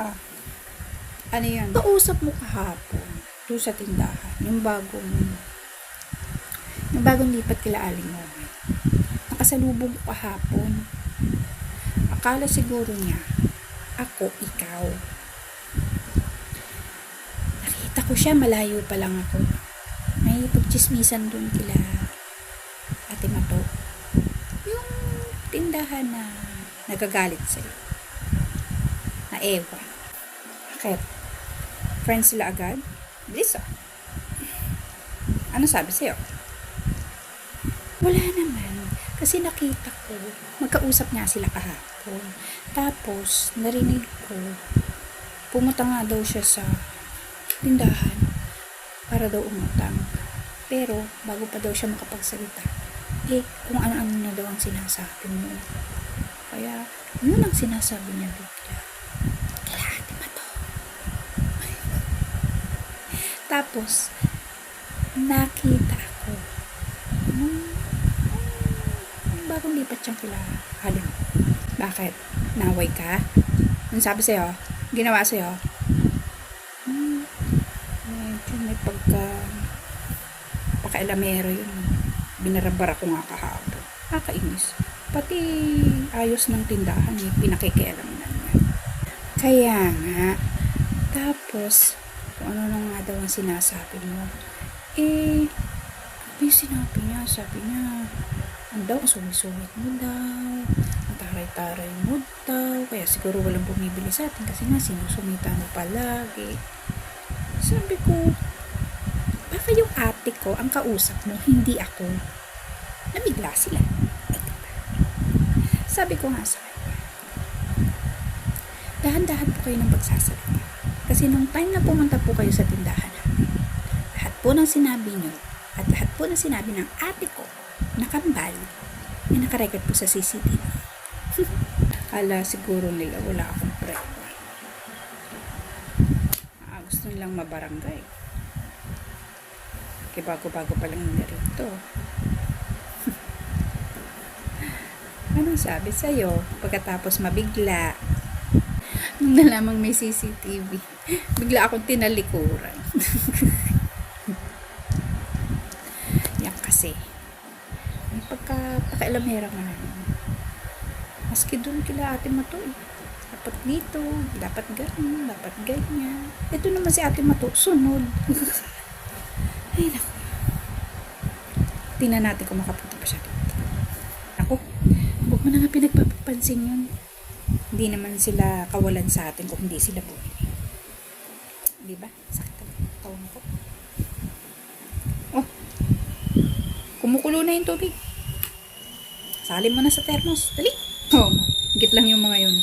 Ah. Ano yun? Kausap mo kahapon doon sa tindahan. Yung bagong yung bagong lipat kila Aling Moy. Nakasalubong ko kahapon. Akala siguro niya, ako, ikaw. Nakita ko siya, malayo pa lang ako. May pagchismisan doon kila Ate Mato. Yung tindahan na nagagalit sa'yo. Na ewan. Bakit? Friends sila agad? Bilis ah. Ano sabi sa'yo? Wala naman. Kasi nakita ko, magkausap nga sila kahapon. Tapos, narinig ko, pumunta nga daw siya sa tindahan para daw umutang. Pero, bago pa daw siya makapagsalita, eh, kung ano-ano na daw ang sinasabi mo. Kaya, yun ang sinasabi niya bigla. Tapos, nakita ako. Hmm, hmm, bagong lipat siyang kila Halim. Bakit? Naway ka? Ano sabi sa'yo? Ginawa sa'yo? Hmm, medyo may pagka pakailamero yun. Binarabara ko nga kahapon. Nakakainis. Pati ayos ng tindahan, eh, pinakikialam na niya. Kaya nga, tapos, ano na nga daw ang sinasabi mo, eh, ano sinabi niya? Sabi niya, ang daw, ang sumisuwit mo daw, ang taray-taray mo daw, kaya siguro walang bumibili sa atin kasi nga sinusumita mo palagi. Sabi ko, baka yung ate ko ang kausap mo, hindi ako. Nabigla sila. Sabi ko nga sa kanya, dahan-dahan po kayo ng pagsasalita. Kasi nung time na pumunta po kayo sa tindahan namin, lahat po ng sinabi nyo at lahat po ng sinabi ng ate ko na kambal ay nakarecord po sa CCTV. Kala siguro nila wala akong preba. Ah, gusto nilang mabarangay. Kaya bago-bago pa lang narito. Anong sabi sa'yo pagkatapos mabigla? Nung nalamang may CCTV, bigla akong tinalikuran. Yan kasi. May pagka pakailamera nga. Maski doon kila ate Mato eh. Dapat dito, dapat ganun, dapat ganyan. Ito naman si ate Mato, sunod. Ay, naku. Tingnan natin kung makapunta pa siya dito. Ako, huwag mo na nga pinagpapansin yun. Hindi naman sila kawalan sa atin kung hindi sila bumili. Di ba? Sakit ang taon ko. Oh, kumukulo na yung tubig. Salin mo na sa thermos. Dali. Oh, higit lang yung mga yun.